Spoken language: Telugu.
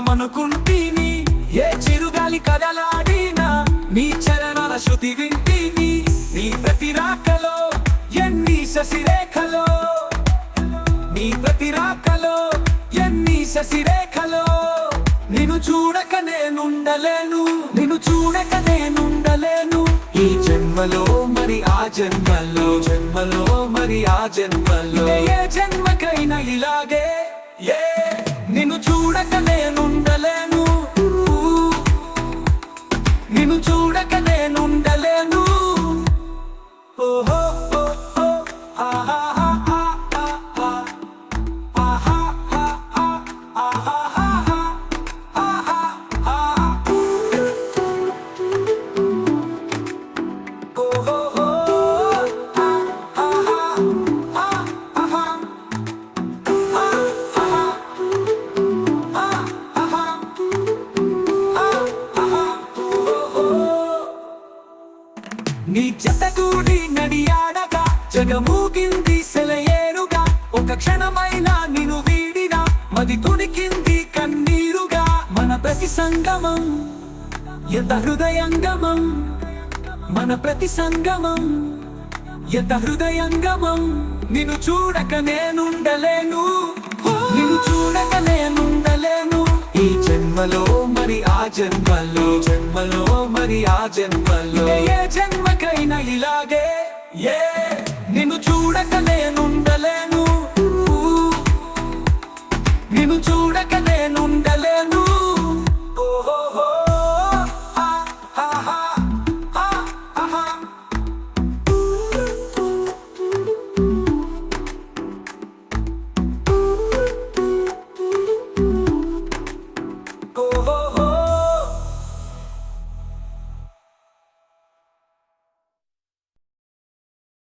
తరహసమనుకుంటీని ఏ చిరుగాలి కదలాడినా నీ చరణాల శృతి వింటిని నీ ప్రతి రాకలో ఎన్ని శశిరేఖలో? నీ ప్రతి రాకలో ఎన్ని శశిరేఖలో? నిన్ను చూడక నేనుండలేను నిన్ను చూడక నేనుండలేను. ఈ జన్మలో మరి ఆ జన్మలో జన్మలో మరి ఆ జన్మలో. ఏ జన్మకైనా ఇలాగే ఏ చూడక నేనుండలేను. నిన్ను చూడక నేనుండలేను. నీ జతగూడి నడియాడగా జగమూగింది సెలయేరుగా. ఒక క్షణమైన నిను వీడినా మది తుణికింది కన్నీరుగా. మన ప్రతి సంగమం ఎంత హృదయంగమం? మన ప్రతి సంగమం ఎంత హృదయంగమం? నిన్ను చూడక నేనుండలేను. నిన్ను చూడక నేనుండలేను. ఈ జన్మలో మరి ఆ జన్మలో? జన్మలో మరి ఆ జన్మలో? ఏ జన్మకైనా ఇలాగే. ఏ? నిన్ను చూడక నేనుండలేను నిన్ను చూడక నేనుండలేను ఓహో.